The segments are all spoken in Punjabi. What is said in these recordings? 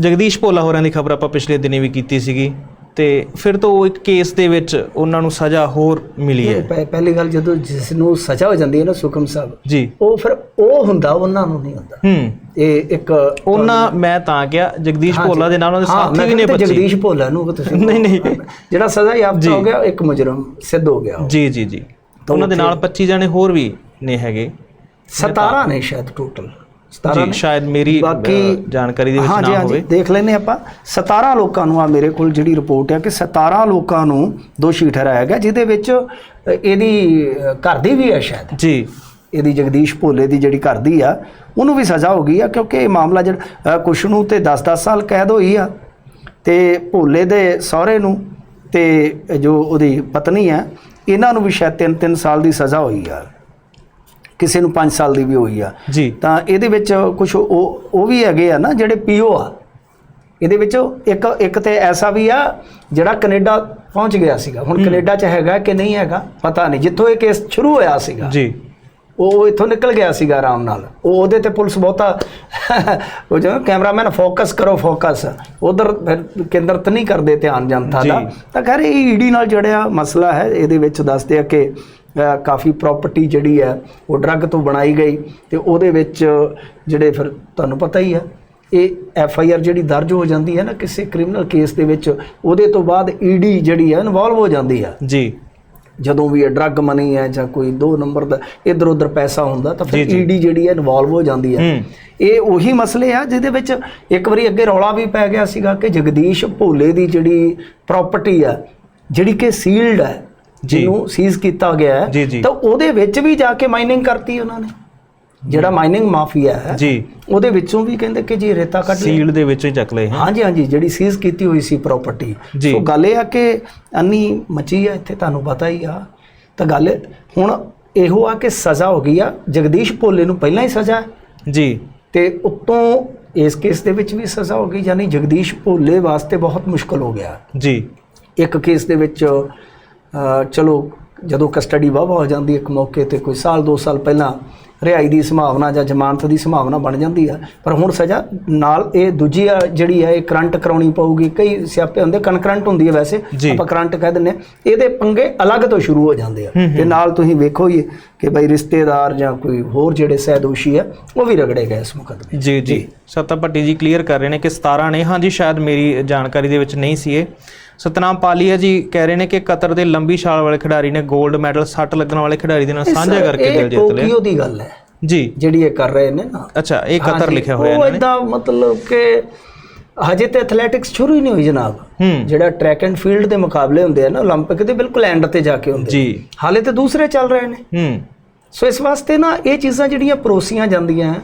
ਜਗਦੀਸ਼ ਭੋਲਾ ਹੋਰਾਂ ਦੀ ਖਬਰ ਆਪਾਂ ਪਿਛਲੇ ਦਿਨੀ ਵੀ ਕੀਤੀ ਸੀਗੀ ਤੇ ਫਿਰ ਤੋਂ ਉਹ ਇੱਕ ਕੇਸ ਦੇ ਵਿੱਚ ਉਹਨਾਂ ਨੂੰ ਸਜ਼ਾ ਹੋਰ ਮਿਲੀ ਹੈ। ਪਹਿ- ਪਹਿਲੀ ਗੱਲ ਜਦੋਂ ਜਿਸ ਨੂੰ ਸਜ਼ਾ ਹੋ ਜਾਂਦੀ ਹੈ ਨਾ ਸੁਖਮ ਸਾਹਿਬ ਜੀ। ਉਹ ਫਿਰ ਉਹ ਹੁੰਦਾ ਉਹਨਾਂ ਨੂੰ ਨਹੀਂ ਹੁੰਦਾ। ਹੂੰ। ਇਹ ਇੱਕ ਉਹਨਾਂ ਮੈਂ ਤਾਂ ਕਿਹਾ ਜਗਦੀਸ਼। ਭੋਲਾ ਦੇ ਨਾਲ ਉਹਨਾਂ ਦੇ ਹਾਂ, ਸਾਥੀ ਮੈਂ ਵੀ ਨੇ ਬੱਚੇ। ਜਗਦੀਸ਼ ਭੋਲਾ ਨੂੰ ਤੁਸੀਂ ਨਹੀਂ, ਨਹੀਂ। ਜਿਹੜਾ ਸਜ਼ਾ ਯਾਫਤਾ ਹੋ ਗਿਆ ਇੱਕ ਮੁਜਰਮ ਸਿੱਧ ਹੋ ਗਿਆ। ਉਹ। ਜੀ ਜੀ। ਜੀ ਉਹਨਾਂ ਦੇ ਨਾਲ 25 ਜਣੇ ਹੋਰ ਵੀ ਨੇ ਹੈਗੇ। 17 ਨੇ ਸ਼ਾਇਦ ਟੋਟਲ 17 ਜੀ ਸ਼ਾਇਦ ਮੇਰੀ ਬਾਕੀ- ਜਾਣਕਾਰੀ ਦੇ ਵਿੱਚ ਨਾ ਹੋਵੇ। ਦੇਖ ਲੈਨੇ ਆਪਾਂ। 17 ਲੋਕਾਂ ਨੂੰ ਆ ਮੇਰੇ ਕੋਲ ਜਿਹੜੀ ਰਿਪੋਰਟ ਹੈ ਕਿ 17 ਲੋਕਾਂ ਨੂੰ ਦੋਸ਼ੀ ਠਹਿਰਾਇਆ ਗਿਆ ਜਿਹਦੇ ਵਿੱਚ ਇਹਦੀ ਘਰ ਦੀ ਵੀ ਹੈ ਸ਼ਾਇਦ। ਜੀ। ਇਹਦੀ ਜਗਦੀਸ਼ ਭੋਲੇ ਦੀ ਜਿਹੜੀ ਘਰ ਦੀ ਆ ਉਹਨੂੰ ਵੀ ਸਜ਼ਾ ਹੋ ਗਈ ਆ ਕਿਉਂਕਿ ਇਹ ਮਾਮਲਾ ਜਿਹੜਾ ਕੁਛ ਨੂੰ ਤੇ 10-10 ਸਾਲ ਕੈਦ ਹੋਈ ਆ ਤੇ ਭੋਲੇ ਦੇ ਸਹੁਰੇ ਨੂੰ ਤੇ ਜੋ ਉਹਦੀ ਪਤਨੀ ਆ ਇਹਨਾਂ ਨੂੰ ਵੀ ਸ਼ਾਇਦ 3-3 ਸਾਲ ਦੀ ਸਜ਼ਾ ਹੋਈ ਆ। ਕਿਸੇ ਨੂੰ 5 ਸਾਲ ਦੀ ਵੀ ਹੋਈ ਆ। ਜੀ। ਤਾਂ ਇਹਦੇ ਵਿੱਚ ਕੁਝ ਉਹ ਉਹ ਵੀ ਹੈਗੇ ਆ ਨਾ ਜਿਹੜੇ ਪੀਓ ਆ। ਇਹਦੇ ਵਿੱਚ ਇੱਕ ਇੱਕ ਤੇ ਐਸਾ ਵੀ ਆ ਜਿਹੜਾ ਕੈਨੇਡਾ ਪਹੁੰਚ ਗਿਆ ਸੀਗਾ। ਹੁਣ ਕੈਨੇਡਾ 'ਚ ਹੈਗਾ ਕਿ ਨਹੀਂ ਹੈਗਾ ਪਤਾ ਨਹੀਂ। ਜਿੱਥੋਂ ਇਹ ਕੇਸ ਸ਼ੁਰੂ ਹੋਇਆ ਸੀਗਾ ਜੀ। ਉਹ ਇੱਥੋਂ ਨਿਕਲ ਗਿਆ ਸੀਗਾ ਆਰਾਮ ਨਾਲ। ਉਹ ਉਹਦੇ ਤੇ ਪੁਲਿਸ ਬਹੁਤਾ ਉਹ ਜੋ ਕੈਮਰਾਮੈਨ ਫੋਕਸ ਕਰੋ ਫੋਕਸ। ਉਧਰ ਕੇਂਦਰਤ ਨਹੀਂ ਕਰਦੇ ਧਿਆਨ ਜਨਤਾ ਦਾ। ਤਾਂ ਖੈਰ ਇਹ ਈਡੀ ਨਾਲ ਜੜਿਆ ਮਸਲਾ ਹੈ। ਇਹਦੇ ਵਿੱਚ ਦੱਸਦੇ ਆ ਕਿ ਕਾਫੀ ਪ੍ਰਾਪਰਟੀ ਜਿਹੜੀ ਹੈ ਉਹ ਡਰੱਗ ਤੋਂ ਬਣਾਈ ਗਈ ਤੇ ਉਹਦੇ ਵਿੱਚ ਜਿਹੜੇ ਫਿਰ ਤੁਹਾਨੂੰ ਪਤਾ ਹੀ ਹੈ ਇਹ ਐਫ ਆਈ ਆਰ ਜਿਹੜੀ ਦਰਜ ਹੋ ਜਾਂਦੀ ਹੈ ਨਾ ਕਿਸੇ ਕ੍ਰਿਮੀਨਲ ਕੇਸ ਦੇ ਵਿੱਚ ਉਹਦੇ ਤੋਂ ਬਾਅਦ ਈਡੀ ਜਿਹੜੀ ਹੈ ਇਨਵੋਲਵ ਹੋ ਜਾਂਦੀ ਹੈ ਜੀ ਜਦੋਂ ਵੀ ਇਹ ਡਰੱਗ ਮਨੀ ਹੈ ਜਾਂ ਕੋਈ ਦੋ ਨੰਬਰ ਦਾ ਇਧਰ ਉਧਰ ਪੈਸਾ ਹੁੰਦਾ ਤਾਂ ਫਿਰ ਜੀ, ਜੀ। ਈਡੀ ਜਿਹੜੀ ਹੈ ਇਨਵੋਲਵ ਹੋ ਜਾਂਦੀ ਹੈ ਇਹ ਉਹੀ ਮਸਲੇ ਆ ਜਿਹਦੇ ਵਿੱਚ ਇੱਕ ਵਾਰੀ ਅੱਗੇ ਰੌਲਾ ਵੀ ਪੈ ਗਿਆ ਸੀਗਾ ਕਿ ਜਗਦੀਸ਼ ਭੋਲੇ ਦੀ ਜਿਹੜੀ ਪ੍ਰਾਪਰਟੀ ਆ ਜਿਹੜੀ ਕਿ ਸੀਲਡ ਹੈ। ਜਿਹਨੂੰ ਸੀਜ਼ ਕੀਤਾ ਗਿਆ ਹੈ। ਤਾਂ ਉਹਦੇ ਵਿੱਚ ਵੀ ਜਾ ਕੇ ਮਾਈਨਿੰਗ ਕਰਤੀ ਉਹਨਾਂ ਨੇ। ਜਿਹੜਾ ਮਾਈਨਿੰਗ ਮਾਫੀਆ ਹੈ ਜੀ। ਉਹਦੇ ਵਿੱਚੋਂ ਵੀ ਕਹਿੰਦੇ ਕਿ ਜੀ ਰੇਤਾ ਕੱਢ ਲਿਆ। ਸੀਲ ਦੇ ਵਿੱਚੋਂ ਹੀ ਚੱਕ ਲਏ ਹਾਂ। ਹਾਂਜੀ ਹਾਂਜੀ ਜਿਹੜੀ ਸੀਜ਼ ਕੀਤੀ ਹੋਈ ਸੀ ਪ੍ਰਾਪਰਟੀ। ਸੋ ਗੱਲ ਇਹ ਆ ਕਿ ਅੰਨੀ ਮਚੀ ਆ ਇੱਥੇ ਤੁਹਾਨੂੰ ਪਤਾ ਹੀ ਆ। ਤਾਂ ਗੱਲ ਹੁਣ ਇਹੋ ਆ ਕਿ ਸਜ਼ਾ ਹੋ ਗਈ ਆ। ਜਗਦੀਸ਼ ਭੋਲੇ ਨੂੰ ਪਹਿਲਾਂ ਹੀ ਸਜ਼ਾ ਜੀ। ਤੇ ਉੱਤੋਂ ਇਸ ਕੇਸ ਦੇ ਵਿੱਚ ਵੀ ਸਜ਼ਾ ਹੋ ਗਈ ਯਾਨੀ ਜਗਦੀਸ਼ ਭੋਲੇ ਵਾਸਤੇ ਬਹੁਤ ਮੁਸ਼ਕਲ ਹੋ ਗਿਆ। ਜੀ। ਇੱਕ ਕੇਸ ਦੇ ਵਿੱਚ ਚਲੋ ਜਦੋਂ ਕਸਟਡੀ ਵਾਹਵਾ ਹੋ ਜਾਂਦੀ ਹੈ ਇੱਕ ਮੌਕੇ ਤੇ ਕੋਈ ਸਾਲ 2 ਸਾਲ ਪਹਿਲਾਂ ਰਿਹਾਈ ਦੀ ਸੰਭਾਵਨਾ ਜਾਂ ਜ਼ਮਾਨਤ ਦੀ ਸੰਭਾਵਨਾ ਬਣ ਜਾਂਦੀ ਆ ਪਰ ਹੁਣ ਸਜ਼ਾ ਨਾਲ ਇਹ ਦੂਜੀ ਜਿਹੜੀ ਆ ਇਹ ਕਰੰਟ ਕਰਾਉਣੀ ਪਊਗੀ। ਕਈ ਸਿਆਪੇ ਹੁੰਦੇ ਕਨਕਰੰਟ ਹੁੰਦੀ ਹੈ ਵੈਸੇ। ਆਪਾਂ ਕਰੰਟ ਕਹਿ ਆ ਇਹਦੇ ਪੰਗੇ ਅਲੱਗ ਤੋਂ ਸ਼ੁਰੂ ਹੋ ਜਾਂਦੇ ਆ। ਤੇ ਨਾਲ ਤੁਸੀਂ ਵੇਖੋ ਹੀ ਕਿ ਬਈ ਰਿਸ਼ਤੇਦਾਰ ਜਾਂ ਕੋਈ ਹੋਰ ਜਿਹੜੇ ਸਹਿਦੋਸ਼ੀ ਆ ਉਹ ਵੀ ਰਗੜੇ ਗਏ ਇਸ ਮੁਕੱਦਮੇ ਜੀ ਜੀ। ਸੱਤਾ ਭੱਟੀ ਜੀ ਕਲੀਅਰ ਕਰ ਰਹੇ ਨੇ ਕਿ 17 ਨੇ। ਹਾਂਜੀ ਸ਼ਾਇਦ ਮੇਰੀ ਜਾਣਕਾਰੀ ਦੇ ਵਿੱਚ ਨਹੀਂ ਸੀ ਇਹ। ਸਤਨਾਮ ਪਾਲੀਆ ਜੀ ਕਹਿ ਰਹੇ ਨੇ ਕਿ ਕਤਰ ਦੇ ਲੰਬੀ ਛਾਲ ਵਾਲੇ ਖਿਡਾਰੀ ਨੇ 골ਡ ਮੈਡਲ ਸੱਟ ਲੱਗਣ ਵਾਲੇ ਖਿਡਾਰੀ ਦੇ ਨਾਲ ਸਾਂਝਾ ਕਰਕੇ ਦਿਲ ਜਿੱਤ ਲਿਆ ਇਹ ਟੋਕੀਓ ਗੱਲ ਹੈ। ਜੀ। ਜਿਹੜੀ ਇਹ ਕਰ ਰਹੇ ਨੇ ਨਾ। ਅੱਛਾ ਇਹ ਕਤਰ ਲਿਖਿਆ ਹੋਇਆ ਇਹਨਾਂ ਨੇ। ਉਹ ਇਦਾਂ ਮਤਲਬ ਕਿ ਹਜੇ ਤੇ ਐਥਲੈਟਿਕਸ ਸ਼ੁਰੂ ਹੀ ਨਹੀਂ ਹੋਈ ਜਨਾਬ। ਜਿਹੜਾ ਟਰੈਕ ਐਂਡ ਫੀਲਡ ਦੇ ਮੁਕਾਬਲੇ ਹੁੰਦੇ ਆ ਨਾ 올림픽 ਦੇ ਬਿਲਕੁਲ ਐਂਡ ਤੇ ਜਾ ਕੇ ਹੁੰਦੇ ਜੀ। ਹਾਲੇ ਤੇ ਦੂਸਰੇ ਚੱਲ ਰਹੇ ਨੇ। ਹੂੰ। ਸੋ ਇਸ ਵਾਸਤੇ ਨਾ ਇਹ ਚੀਜ਼ਾਂ ਜਿਹੜੀਆਂ ਪਰੋਸੀਆਂ ਜਾਂਦੀਆਂ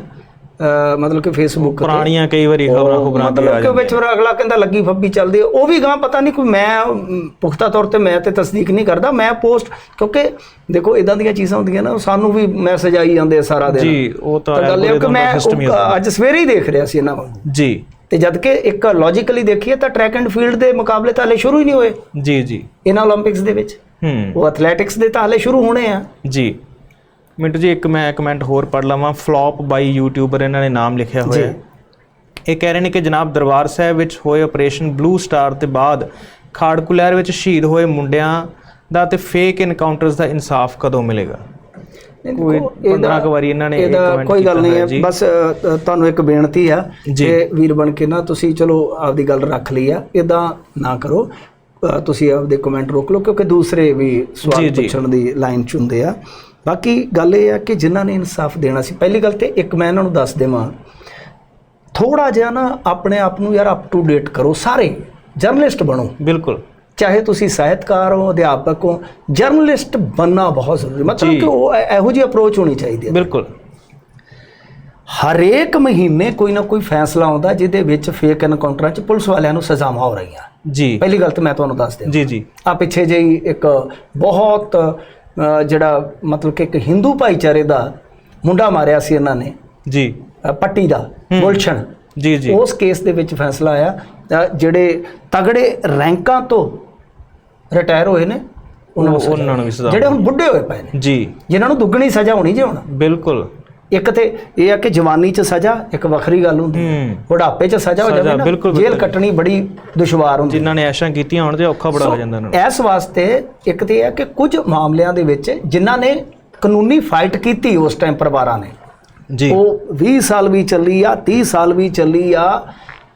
ਅਹ ਮਤਲਬ ਕਿ ਫੇਸਬੁੱਕ ਤੇ। ਪੁਰਾਣੀਆਂ ਕਈ ਵਾਰੀ ਖਬਰਾਂ ਖਬਰਾਂ ਦੀ ਆ ਮਤਲਬ ਕਿ ਵਿੱਚ ਫਿਰ ਅਗਲਾ ਕਹਿੰਦਾ ਲੱਗੀ ਫੱਬੀ ਚੱਲਦੀ ਉਹ ਵੀ ਗਾਂ ਪਤਾ ਨਹੀਂ ਕੋਈ ਮੈਂ ਪੁਖਤਾ ਤੌਰ ਤੇ ਮੈਂ ਤੇ ਤਸਦੀਕ ਨਹੀਂ ਕਰਦਾ। ਮੈਂ ਪੋਸਟ ਕਿਉਂਕਿ ਦੇਖੋ ਇਦਾਂ ਦੀਆਂ ਚੀਜ਼ਾਂ ਹੁੰਦੀਆਂ ਨਾ ਸਾਨੂੰ ਵੀ ਮੈਸੇਜ ਆਈ ਜਾਂਦੇ ਆ ਸਾਰਾ ਦਿਨ। ਜੀ ਉਹ ਤਾਂ ਗੱਲ ਇਹ ਕਿ ਮੈਂ ਅੱਜ ਸਵੇਰੇ ਹੀ ਦੇਖ ਰਿਹਾ ਸੀ ਇਹਨਾਂ ਨੂੰ ਜੀ। ਤੇ ਜਦ ਕਿ ਇੱਕ ਲੌਜੀਕਲੀ ਦੇਖੀਏ ਤਾਂ ਟਰੈਕ ਐਂਡ ਫੀਲਡ ਦੇ ਮੁਕਾਬਲੇ ਤਾਂ ਹਲੇ ਸ਼ੁਰੂ ਹੀ ਨਹੀਂ ਹੋਏ। ਜੀ ਜੀ। ਇਹਨਾਂ 올림픽ਸ ਦੇ ਵਿੱਚ। ਹੂੰ। ਉਹ ਐਥਲੈਟਿਕਸ ਦੇ ਤਾਂ ਹਲੇ ਸ਼ੁਰੂ ਹੋਣੇ ਆ। ਜੀ। ਮਿੰਟੂ ਜੀ ਇੱਕ ਮੈਂ ਕਮੈਂਟ ਹੋਰ ਪੜ ਲਵਾਂ। ਫਲॉप ਬਾਈ ਯੂਟਿਊਬਰ ਇਹਨਾਂ ਨੇ ਨਾਮ ਲਿਖਿਆ ਹੋਇਆ ਹੈ। ਇਹ ਕਹਿ ਰਹੇ ਨੇ ਕਿ ਜਨਾਬ ਦਰਬਾਰ ਸਾਹਿਬ ਵਿੱਚ ਹੋਏ ਆਪਰੇਸ਼ਨ ਬਲੂ ਸਟਾਰ ਤੇ ਬਾਅਦ ਖਾੜਕੁਲੈਰ ਵਿੱਚ ਸ਼ਹੀਦ ਹੋਏ ਮੁੰਡਿਆਂ ਦਾ ਤੇ ਫੇਕ ਇਨਕਾਊਂਟਰਸ ਦਾ ਇਨਸਾਫ ਕਦੋਂ ਮਿਲੇਗਾ? ਕੋਈ 15 ਕੁ ਵਾਰੀ ਇਹਨਾਂ ਨੇ ਇਹਦਾ ਕੋਈ ਗੱਲ ਨਹੀਂ ਹੈ। ਬਸ ਤੁਹਾਨੂੰ ਇੱਕ ਬੇਨਤੀ ਆ ਜੀ। ਕਿ ਵੀਰ ਬਣ ਕੇ ਨਾ ਤੁਸੀਂ ਚਲੋ ਆਪਦੀ ਗੱਲ ਰੱਖ ਲਈ ਆ। ਇਦਾਂ ਨਾ ਕਰੋ। ਤੁਸੀਂ ਆਪਦੇ ਕਮੈਂਟ ਰੋਕ ਲਓ ਕਿਉਂਕਿ ਦੂਸਰੇ ਵੀ ਸਵਾਲ। ਪੁੱਛਣ ਦੀ ਲਾਈਨ ਚ ਹੁੰਦੇ ਆ। ਬਾਕੀ ਗੱਲ ਇਹ ਆ ਕਿ ਜਿਨ੍ਹਾਂ ਨੇ ਇਨਸਾਫ ਦੇਣਾ ਸੀ ਪਹਿਲੀ ਗੱਲ ਤੇ ਇੱਕ ਮੈਂ ਇਹਨਾਂ ਨੂੰ ਦੱਸ ਦੇਵਾਂ। ਥੋੜਾ ਜਿਹਾ ਨਾ ਆਪਣੇ ਆਪ ਨੂੰ ਯਾਰ ਅਪ ਟੂ ਡੇਟ ਕਰੋ ਸਾਰੇ ਜਰਨਲਿਸਟ ਬਣੋ। ਬਿਲਕੁਲ। ਚਾਹੇ ਤੁਸੀਂ ਸਾਹਿਤਕਾਰ ਹੋ ਅਧਿਆਪਕ ਹੋ ਜਰਨਲਿਸਟ ਬਣਨਾ ਬਹੁਤ ਜ਼ਰੂਰੀ। ਮਤਲਬ ਕਿ ਉਹ ਇਹ- ਜਿਹੀ ਅਪਰੋਚ ਹੋਣੀ ਚਾਹੀਦੀ ਹੈ। ਬਿਲਕੁਲ। ਹਰੇਕ ਮਹੀਨੇ ਕੋਈ ਨਾ ਕੋਈ ਫੈਸਲਾ ਆਉਂਦਾ ਜਿਹਦੇ ਵਿੱਚ ਫੇਕ ਐਨਕਾਊਂਟਰਾਂ 'ਚ ਪੁਲਿਸ ਵਾਲਿਆਂ ਨੂੰ ਸਜ਼ਾਵਾਂ ਹੋ ਰਹੀਆਂ। ਜੀ। ਪਹਿਲੀ ਗੱਲ ਤਾਂ ਮੈਂ ਤੁਹਾਨੂੰ ਦੱਸ ਦਿਆਂ। ਜੀ ਜੀ। ਆ ਪਿੱਛੇ ਜਿਹੀ ਇੱਕ ਬਹੁਤ ਜਿਹੜਾ ਮਤਲਬ ਕਿ ਇੱਕ ਹਿੰਦੂ ਭਾਈਚਾਰੇ ਦਾ ਮੁੰਡਾ ਮਾਰਿਆ ਸੀ ਇਹਨਾਂ ਨੇ ਜੀ। ਪੱਟੀ ਦਾ ਗੁਲਸ਼ਨ। ਜੀ ਜੀ। ਉਸ ਕੇਸ ਦੇ ਵਿੱਚ ਫੈਸਲਾ ਆਇਆ ਜਿਹੜੇ ਤਗੜੇ ਰੈਂਕਾਂ ਤੋਂ ਰਿਟਾਇਰ ਹੋਏ ਨੇ ਉਹਨਾਂ ਨੂੰ ਸਜ਼ਾ ਜਿਹੜੇ ਹੁਣ ਬੁੱਢੇ ਹੋਏ ਪਏ ਨੇ ਜੀ। ਜਿਨ੍ਹਾਂ ਨੂੰ ਦੁੱਗਣੀ ਸਜ਼ਾ ਹੋਣੀ ਜੇ ਹੁਣ। ਬਿਲਕੁਲ। ਇੱਕ ਤੇ ਇਹ ਆ ਕਿ ਜਵਾਨੀ 'ਚ ਸਜ਼ਾ ਇੱਕ ਵੱਖਰੀ ਗੱਲ ਹੁੰਦੀ ਹੈ। ਬੁਢਾਪੇ 'ਚ ਸਜ਼ਾ ਹੋ ਜਾਵੇ ਨਾ। ਜੇਲ੍ਹ। ਕੱਟਣੀ ਬੜੀ ਦੁਸ਼ਵਾਰ ਹੁੰਦੀ ਜਿਨ੍ਹਾਂ ਨੇ ਐਸ਼ਾਂ ਕੀਤੀਆਂ ਹੋਣ ਤੇ ਔਖਾ ਬੜਾ ਹੋ ਜਾਂਦਾ ਉਹਨਾਂ ਨੂੰ। ਇਸ ਵਾਸਤੇ ਇੱਕ ਤੇ ਇਹ ਹੈ ਕਿ ਕੁਝ ਮਾਮਲਿਆਂ ਦੇ ਵਿੱਚ ਜਿਨ੍ਹਾਂ ਨੇ ਕਾਨੂੰਨੀ ਫਾਈਟ ਕੀਤੀ ਉਸ ਟਾਈਮ ਪਰਿਵਾਰਾਂ ਨੇ। ਜੀ। ਉਹ 20 ਸਾਲ ਵੀ ਚੱਲੀ ਆ 30 ਸਾਲ ਵੀ ਚੱਲੀ ਆ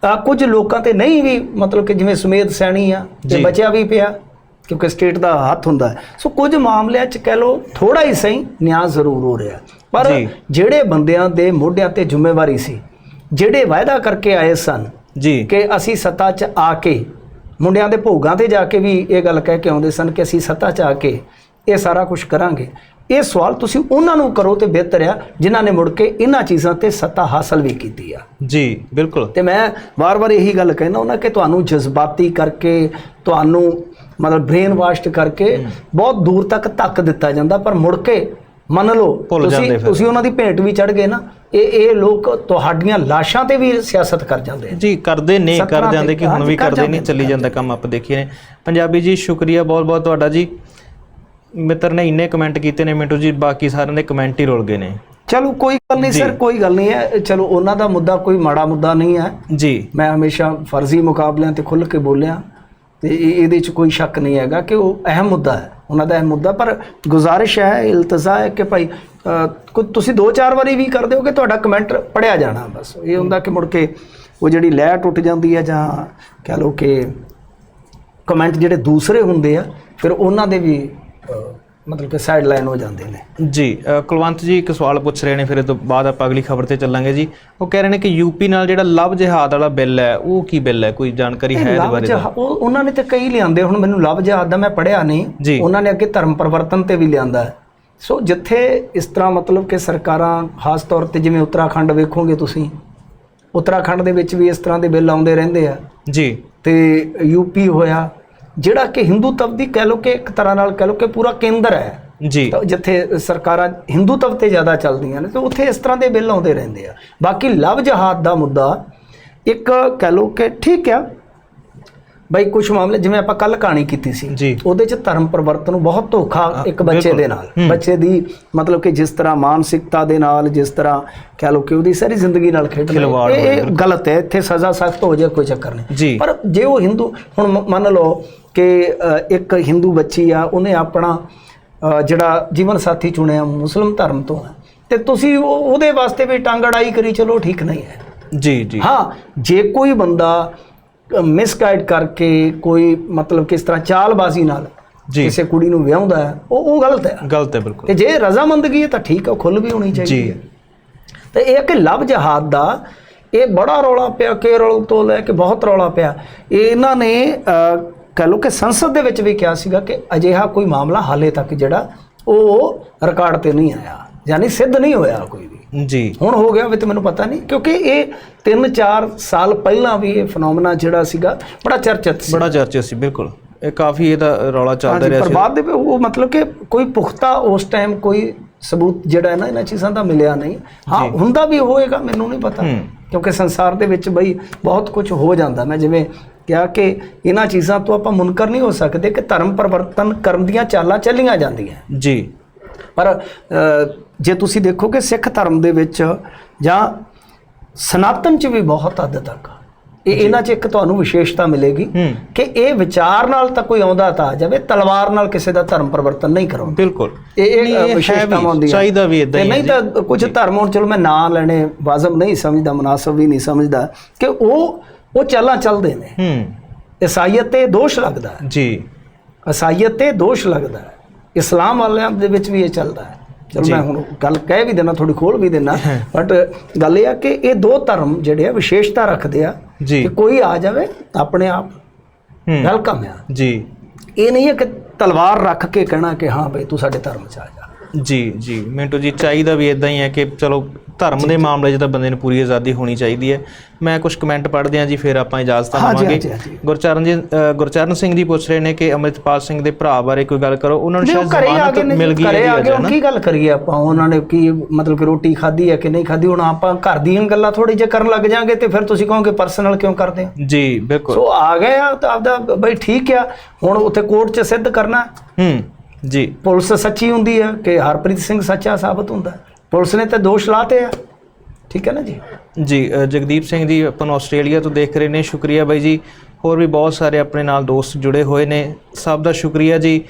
ਆ ਕੁਝ ਲੋਕਾਂ ਤੇ ਨਹੀਂ ਵੀ ਮਤਲਬ ਕਿ ਜਿਵੇਂ ਸੁਮੇਧ ਸੈਣੀ ਆ ਤੇ। ਬਚਿਆ ਵੀ ਪਿਆ ਕਿਉਂਕਿ ਸਟੇਟ ਦਾ ਹੱਥ ਹੁੰਦਾ ਸੋ ਕੁਝ ਮਾਮਲਿਆਂ 'ਚ ਕਹਿ ਲੋ ਥੋੜਾ ਹੀ ਸਹੀ ਨਿਆਂ ਜ਼ਰੂਰ ਹੋ ਰਿਹਾ। ਪਰ। ਜਿਹੜੇ ਬੰਦਿਆਂ ਦੇ ਮੋਢਿਆਂ ਤੇ ਜ਼ਿੰਮੇਵਾਰੀ ਸੀ ਜਿਹੜੇ ਵਾਅਦਾ ਕਰਕੇ ਆਏ ਸਨ ਜੀ। ਕਿ ਅਸੀਂ ਸੱਤਾ 'ਚ ਆ ਕੇ ਮੁੰਡਿਆਂ ਦੇ ਭੋਗਾਂ ਤੇ ਜਾ ਕੇ ਵੀ ਇਹ ਗੱਲ ਕਹਿ ਕੇ ਆਉਂਦੇ ਸਨ ਕਿ ਅਸੀਂ ਸੱਤਾ 'ਚ ਆ ਕੇ ਇਹ ਸਾਰਾ ਕੁਝ ਕਰਾਂਗੇ। ਇਹ ਸਵਾਲ ਤੁਸੀਂ ਉਹਨਾਂ ਨੂੰ ਕਰੋ ਤੇ ਬਿਹਤਰ ਆ ਜਿਨ੍ਹਾਂ ਨੇ ਮੁੜ ਕੇ ਇਹਨਾਂ ਚੀਜ਼ਾਂ ਤੇ ਸੱਤਾ ਹਾਸਲ ਵੀ ਕੀਤੀ ਆ। ਜੀ ਬਿਲਕੁਲ। ਤੇ ਮੈਂ ਵਾਰ-ਵਾਰ ਇਹੀ ਗੱਲ ਕਹਿਣਾ ਉਹਨਾਂ ਕਿ ਤੁਹਾਨੂੰ ਜਜ਼ਬਾਤੀ ਕਰਕੇ ਤੁਹਾਨੂੰ ਮਤਲਬ ਬ੍ਰੇਨ ਵਾਸ਼ਡ ਕਰਕੇ ਬਹੁਤ ਦੂਰ ਤੱਕ ਧੱਕ ਦਿੱਤਾ ਜਾਂਦਾ ਪਰ ਮੁੜ ਕੇ ਮੰਨ ਲਓ ਤੁਸੀਂ। ਤੁਸੀਂ ਉਹਨਾਂ ਦੀ ਭੇਟ ਵੀ ਚੜ ਗਏ ਨਾ ਇਹ ਇਹ ਲੋਕ ਤੁਹਾਡੀਆਂ ਲਾਸ਼ਾਂ ਤੇ ਵੀ ਸਿਆਸਤ ਕਰ ਜਾਂਦੇ ਜੀ ਕਰਦੇ ਨੇ ਕਰ ਜਾਂਦੇ ਕਿ ਹੁਣ ਵੀ ਕਰ ਕਰਦੇ ਨਹੀਂ ਚੱਲੀ ਜਾਂਦਾ ਕੰਮ ਆਪਾਂ ਦੇਖੀਏ ਨੇ। ਪੰਜਾਬੀ ਜੀ ਸ਼ੁਕਰੀਆ ਬਹੁਤ ਬਹੁਤ ਤੁਹਾਡਾ ਜੀ। ਮਿੱਤਰ ਨੇ ਇੰਨੇ ਕਮੈਂਟ ਕੀਤੇ ਨੇ ਮਿੰਟੂ ਜੀ ਬਾਕੀ ਸਾਰਿਆਂ ਦੇ ਕਮੈਂਟ ਹੀ ਰੁਲ ਗਏ ਨੇ। ਚਲੋ ਕੋਈ ਗੱਲ ਨਹੀਂ। ਸਰ ਕੋਈ ਗੱਲ ਨਹੀਂ ਹੈ। ਚਲੋ ਉਹਨਾਂ ਦਾ ਮੁੱਦਾ ਕੋਈ ਮਾੜਾ ਮੁੱਦਾ ਨਹੀਂ ਹੈ। ਜੀ। ਮੈਂ ਹਮੇਸ਼ਾ ਫਰਜ਼ੀ ਮੁਕਾਬਲਿਆਂ ਤੇ ਖੁੱਲ੍ਹ ਕੇ ਬੋਲਿਆ ਤੇ ਇਹ- ਇਹਦੇ 'ਚ ਕੋਈ ਸ਼ੱਕ ਨਹੀਂ ਹੈਗਾ ਕਿ ਉਹ ਅਹਿਮ ਮੁੱਦਾ ਹੈ। ਉਹਨਾਂ ਦਾ ਇਹ ਮੁੱਦਾ, ਪਰ ਗੁਜ਼ਾਰਿਸ਼ ਹੈ, ਇਲਤਜ਼ਾ ਹੈ ਕਿ ਭਾਈ ਕੋਈ ਤੁਸੀਂ ਦੋ ਚਾਰ ਵਾਰੀ ਵੀ ਕਰ ਦਿਓ ਕਿ ਤੁਹਾਡਾ ਕਮੈਂਟ ਪੜਿਆ ਜਾਣਾ ਬਸ? ਇਹ ਹੁੰਦਾ ਕਿ ਮੁੜ ਕੇ ਉਹ ਜਿਹੜੀ ਲੈਅ ਟੁੱਟ ਜਾਂਦੀ ਹੈ ਜਾਂ ਕਹ ਲਓ ਕਿ ਕਮੈਂਟ ਜਿਹੜੇ ਦੂਸਰੇ ਹੁੰਦੇ ਆ, ਫਿਰ ਉਹਨਾਂ ਦੇ ਵੀ ਮਤਲਬ ਕਿ ਸਾਈਡ ਲਾਈਨ ਹੋ ਜਾਂਦੇ ਨੇ। ਜੀ ਅ, ਕੁਲਵੰਤ ਜੀ ਇੱਕ ਸਵਾਲ ਪੁੱਛ ਰਹੇ ਨੇ ਫਿਰ ਇਹ ਤੋਂ ਬਾਅਦ ਆਪਾਂ ਅਗਲੀ ਖਬਰ ਤੇ ਚੱਲਾਂਗੇ ਜੀ। ਉਹ ਕਹਿ ਰਹੇ ਨੇ ਕਿ ਯੂਪੀ ਨਾਲ ਜਿਹੜਾ ਲਵ ਜਿਹਾਦ ਵਾਲਾ ਬਿੱਲ ਹੈ ਉਹ ਕੀ ਬਿੱਲ ਹੈ? ਕੋਈ ਜਾਣਕਾਰੀ ਹੈ ਇਹਦੇ ਲਵ ਬਾਰੇ ਜਹਾ- ਉਹ ਉਹਨਾਂ ਨੇ ਤੇ ਕਈ ਲਿਆਂਦੇ ਹੁਣ ਮੈਨੂੰ ਲਵ ਜਹਾਦ ਦਾ ਮੈਂ ਪੜਿਆ ਜੀ। ਨਹੀਂ ਉਹਨਾਂ ਨੇ ਅੱਗੇ ਧਰਮ ਪਰਿਵਰਤਨ ਤੇ ਵੀ ਲਿਆਂਦਾ ਹੈ। ਸੋ ਜਿੱਥੇ ਇਸ ਤਰ੍ਹਾਂ ਮਤਲਬ ਕਿ ਸਰਕਾਰਾਂ ਖਾਸ ਤੌਰ ਤੇ ਜਿਵੇਂ ਉੱਤਰਾਖੰਡ ਵੇਖੋਗੇ ਤੁਸੀਂ ਉੱਤਰਾਖੰਡ ਦੇ ਵਿੱਚ ਵੀ ਇਸ ਤਰ੍ਹਾਂ ਦੇ ਬਿੱਲ ਆਉਂਦੇ ਰਹਿੰਦੇ ਆ। ਜੀ। ਤੇ ਯੂਪੀ ਹੋਇਆ ਜਿਹੜਾ ਕਿ ਹਿੰਦੂਤਵ ਦੀ ਕਹਿ ਲੋ ਕਿ ਇੱਕ ਤਰ੍ਹਾਂ ਨਾਲ ਕਹਿ ਲੋ ਕਿ ਪੂਰਾ ਕੇਂਦਰ ਹੈ। ਜੀ। ਜਿੱਥੇ ਸਰਕਾਰਾਂ ਹਿੰਦੂਤਵ ਤੇ ਜ਼ਿਆਦਾ ਚੱਲਦੀਆਂ ਨੇ ਤੇ ਉੱਥੇ ਇਸ ਤਰ੍ਹਾਂ ਦੇ ਬਿੱਲ ਆਉਂਦੇ ਰਹਿੰਦੇ ਆ। ਬਾਕੀ ਲਵ ਜਹਾਦ ਦਾ ਮੁੱਦਾ ਇੱਕ ਕਹਿ ਲੋ ਕਿ ਠੀਕ ਆ ਬਈ ਕੁਝ ਮਾਮਲੇ ਜਿਵੇਂ ਆਪਾਂ ਕੱਲ ਕਹਾਣੀ ਕੀਤੀ ਸੀ। ਉਹਦੇ ਚ ਧਰਮ ਪਰਿਵਰਤਨ ਨੂੰ ਬਹੁਤ ਧੋਖਾ ਇੱਕ ਬੱਚੇ। ਦੇ ਨਾਲ। ਬੱਚੇ ਦੀ ਮਤਲਬ ਕਿ ਜਿਸ ਤਰ੍ਹਾਂ ਮਾਨਸਿਕਤਾ ਦੇ ਨਾਲ ਜਿਸ ਤਰ੍ਹਾਂ ਕਹਿ ਲੋ ਕਿ ਉਹਦੀ ਸਾਰੀ ਜ਼ਿੰਦਗੀ ਨਾਲ ਖਿਲਵਾੜ ਇਹ- ਗਲਤ ਹੈ ਇੱਥੇ ਸਜ਼ਾ ਸਖਤ ਹੋ ਜਾਏ ਕੋਈ ਚੱਕਰ ਨਹੀਂ। ਪਰ ਜੇ ਉਹ ਹਿੰਦੂ ਹੁਣ ਮੰਨ ਲਓ ਕਿ ਇੱਕ ਹਿੰਦੂ ਬੱਚੀ ਆ ਉਹਨੇ ਆਪਣਾ ਜਿਹੜਾ ਜੀਵਨ ਸਾਥੀ ਚੁਣਿਆ ਮੁਸਲਮ ਧਰਮ ਤੋਂ ਹੈ ਤੇ ਤੁਸੀਂ ਉਹ- ਉਹਦੇ ਵਾਸਤੇ ਵੀ ਟੰਗ ਅੜਾਈ ਕਰੀ ਚਲੋ ਠੀਕ ਨਹੀਂ ਹੈ। ਜੀ ਜੀ। ਹਾਂ ਜੇ ਕੋਈ ਬੰਦਾ ਮਿਸਗਾਈਡ ਕਰਕੇ ਕੋਈ ਮਤਲਬ ਕਿਸ ਤਰ੍ਹਾਂ ਚਾਲਬਾਜ਼ੀ ਨਾਲ ਕਿਸੇ ਕੁੜੀ ਨੂੰ ਵਿਆਹੁੰਦਾ ਹੈ ਉਹ ਉਹ ਗਲਤ ਹੈ। ਗਲਤ ਹੈ ਬਿਲਕੁਲ। ਤੇ ਜੇ ਰਜ਼ਾਮੰਦਗੀ ਹੈ ਤਾਂ ਠੀਕ ਹੈ ਖੁੱਲ ਵੀ ਹੋਣੀ ਚਾਹੀਦੀ। ਹੈ। ਤੇ ਇਹ ਕਿ ਲਵ ਜਹਾਦ ਦਾ ਇਹ ਬੜਾ ਰੌਲਾ ਪਿਆ ਕੇਰਲ ਤੋਂ ਲੈ ਕੇ ਬਹੁਤ ਰੌਲਾ ਪਿਆ। ਇਹ ਇਹਨਾਂ ਨੇ ਕਹਿ ਲਓ ਕਿ ਸੰਸਦ ਦੇ ਵਿੱਚ ਵੀ ਕਿਹਾ ਸੀਗਾ ਕਿ ਅਜਿਹਾ ਕੋਈ ਮਾਮਲਾ ਹਾਲੇ ਤੱਕ ਜਿਹੜਾ ਉਹ ਰਿਕਾਰਡ ਤੇ ਨਹੀਂ ਆਇਆ ਯਾਨੀ ਸਿੱਧ ਨਹੀਂ ਹੋਇਆ ਕੋਈ ਵੀ। ਜੀ। ਹੁਣ ਹੋ ਗਿਆ ਵੀ ਤੇ ਮੈਨੂੰ ਪਤਾ ਨਹੀਂ ਕਿਉਂਕਿ ਇਹ 3-4 ਸਾਲ ਪਹਿਲਾਂ ਵੀ ਇਹ ਫਨੋਮਨਾ ਜਿਹੜਾ ਸੀਗਾ ਬੜਾ ਚਰਚਿਤ ਸੀ। ਬੜਾ ਚਰਚਾ ਸੀ ਬਿਲਕੁਲ। ਇਹ ਕਾਫੀ ਇਹਦਾ ਰੌਲਾ ਚੱਲਦਾ ਰਿਹਾ ਪਰ ਸੀ ਬਾਅਦ ਦੇ ਉਹ ਮਤਲਬ ਕਿ ਕੋਈ ਪੁਖਤਾ ਉਸ ਟਾਈਮ ਕੋਈ ਸਬੂਤ ਜਿਹੜਾ ਹੈ ਨਾ ਇਹਨਾਂ ਚੀਜ਼ਾਂ ਦਾ ਮਿਲਿਆ ਨਹੀਂ। ਹਾਂ। ਹੁੰਦਾ ਵੀ ਹੋਏਗਾ ਮੈਨੂੰ ਨਹੀਂ ਪਤਾ। ਕਿਉਂਕਿ ਸੰਸਾਰ ਦੇ ਵਿੱਚ ਬਈ ਬਹੁਤ ਕੁਝ ਹੋ ਜਾਂਦਾ ਮੈਂ ਜਿਵੇਂ ਕਿਹਾ ਕਿ ਇਹਨਾਂ ਚੀਜ਼ਾਂ ਤੋਂ ਆਪਾਂ ਮੁਨਕਰ ਨਹੀਂ ਹੋ ਸਕਦੇ ਕਿ ਧਰਮ ਪਰਿਵਰਤਨ ਕਰਨ ਦੀਆਂ ਚਾਲਾਂ ਚੱਲੀਆਂ ਜਾਂਦੀਆਂ। ਜੀ। ਪਰ ਜੇ ਤੁਸੀਂ ਦੇਖੋ ਕਿ ਸਿੱਖ ਧਰਮ ਦੇ ਵਿੱਚ ਜਾਂ ਸਨਾਤਨ ਚ ਵੀ ਬਹੁਤ ਹੱਦ ਤੱਕ ਇਹ ਇਹਨਾਂ 'ਚ ਇੱਕ ਤੁਹਾਨੂੰ ਵਿਸ਼ੇਸ਼ਤਾ ਮਿਲੇਗੀ ਕਿ ਇਹ ਵਿਚਾਰ ਨਾਲ ਤਾਂ ਕੋਈ ਆਉਂਦਾ ਤਾਂ ਜਾਵੇ ਤਲਵਾਰ ਨਾਲ ਕਿਸੇ ਦਾ ਧਰਮ ਪਰਿਵਰਤਨ ਨਹੀਂ ਕਰਾਉਂਦਾ। ਬਿਲਕੁਲ। ਇਹ ਵਿਸ਼ੇਸ਼ਤਾ ਹੁੰਦੀ ਹੈ ਚਾਹੀਦਾ ਵੀ ਇਦਾਂ ਹੀ ਨਹੀਂ। ਤਾਂ ਕੁਝ ਧਰਮ ਹੁਣ ਚਲੋ ਮੈਂ ਨਾਂ ਲੈਣੇ ਵਾਜਬ ਨਹੀਂ ਸਮਝਦਾ ਮੁਨਾਸਬ ਵੀ ਨਹੀਂ ਸਮਝਦਾ ਕਿ ਉਹ ਉਹ ਚਾਲਾਂ ਚੱਲਦੇ ਨੇ। ਹੂੰ। ਈਸਾਈਅਤ ਤੇ ਦੋਸ਼ ਲੱਗਦਾ ਜੀ। ਈਸਾਈਅਤ ਤੇ ਦੋਸ਼ ਲੱਗਦਾ ਇਸਲਾਮ ਵਾਲਿਆਂ ਦੇ ਵਿੱਚ ਵੀ ਇਹ ਚੱਲਦਾ ਹੈ। ਚਲੋ। ਮੈਂ ਹੁਣ ਗੱਲ ਕਹਿ ਵੀ ਦੇਣਾ ਥੋੜੀ ਖੋਲ ਵੀ ਦੇਣਾ। ਬਟ ਗੱਲ ਇਹ ਆ ਕਿ ਇਹ ਦੋ ਧਰਮ ਜਿਹੜੇ ਆ ਵਿਸ਼ੇਸ਼ਤਾ ਰੱਖਦੇ ਆ ਕਿ ਕੋਈ ਆ ਜਾਵੇ ਆਪਣੇ ਆਪ ਵੈਲਕਮ ਆ। ਜੀ। ਇਹ ਨਹੀਂ ਹੈ ਕਿ ਤਲਵਾਰ ਰੱਖ ਕੇ ਕਹਿਣਾ ਕਿ ਹਾਂ ਬਈ ਤੂੰ ਸਾਡੇ ਧਰਮ 'ਚ ਆ ਜਾ। ਜੀ ਜੀ। ਮਿੰਟੂ ਜੀ ਚਾਹੀਦਾ ਵੀ ਇਦਾਂ ਹੀ ਹੈ ਕਿ ਚਲੋ ਧਰਮ ਦੇ ਮਾਮਲੇ 'ਚ ਤਾਂ ਬੰਦੇ ਨੂੰ ਪੂਰੀ ਆਜ਼ਾਦੀ ਹੋਣੀ ਚਾਹੀਦੀ ਹੈ। ਮੈਂ ਕੁਝ ਕਮੈਂਟ ਪੜ੍ਹਦੇ ਹਾਂ ਜੀ ਫਿਰ ਆਪਾਂ ਇਜਾਜ਼ਤ ਲਵਾਂਗੇ। ਗੁਰਚਰਨ ਜੀ ਗੁਰਚਰਨ ਸਿੰਘ ਜੀ ਪੁੱਛ ਰਹੇ ਨੇ ਕਿ ਅਮਰਿਤਪਾਲ ਸਿੰਘ ਦੇ ਭਰਾ ਬਾਰੇ ਕੋਈ ਗੱਲ ਕਰੋ। ਉਹਨਾਂ ਨੂੰ ਸ਼ਾਇਦ ਜ਼ਮਾਨਤ ਮਿਲ ਗਈ ਹੈ ਜੀ ਅੱਜ? ਕੀ ਗੱਲ ਕਰੀਏ ਆਪਾਂ? ਉਹਨਾਂ ਨੇ ਕੀ ਮਤਲਬ ਕਿ ਰੋਟੀ ਖਾਧੀ ਹੈ ਕਿ ਨਹੀਂ ਖਾਧੀ? ਹੁਣ ਆਪਾਂ ਘਰ ਦੀਆਂ ਗੱਲਾਂ ਥੋੜੀ ਜਿਹੀ ਕਰਨ ਲੱਗ ਜਾਾਂਗੇ ਤੇ ਫਿਰ ਤੁਸੀਂ ਕਹੋਗੇ ਪਰਸਨਲ ਕਿਉਂ ਕਰਦੇ ਹੋ? ਜੀ ਬਿਲਕੁਲ। ਸੋ ਆ ਗਏ ਆ ਤਾਂ ਆਪਦਾ ਬਈ ਠੀਕ ਆ। ਹੁਣ ਉੱਥੇ ਕੋਰਟ 'ਚ ਸਿੱਧ ਕਰਨਾ। ਹੂੰ ਜੀ। ਪੁਲਿਸ ਸੱਚੀ ਹੁੰਦੀ ਹੈ ਕਿ ਹਰਪ੍ਰੀਤ ਸਿੰਘ ਸੱਚਾ ਸਾਬਤ ਹੁੰਦਾ। ਹੈ। ਪੁਲਿਸ ਨੇ ਤਾਂ ਦੋਸ਼ ਲਾਤੇ ਆ। ਠੀਕ ਹੈ ਨਾ ਜੀ? ਜੀ ਅ, ਜਗਦੀਪ ਸਿੰਘ ਜੀ ਆਪਾਂ ਨੂੰ ਆਸਟ੍ਰੇਲੀਆ ਤੋਂ ਦੇਖ ਰਹੇ ਨੇ। ਸ਼ੁਕਰੀਆ ਬਾਈ ਜੀ। ਹੋਰ ਵੀ ਬਹੁਤ ਸਾਰੇ ਆਪਣੇ ਨਾਲ ਦੋਸਤ ਜੁੜੇ ਹੋਏ ਨੇ। ਸਭ ਦਾ ਸ਼ੁਕਰੀਆ ਜੀ।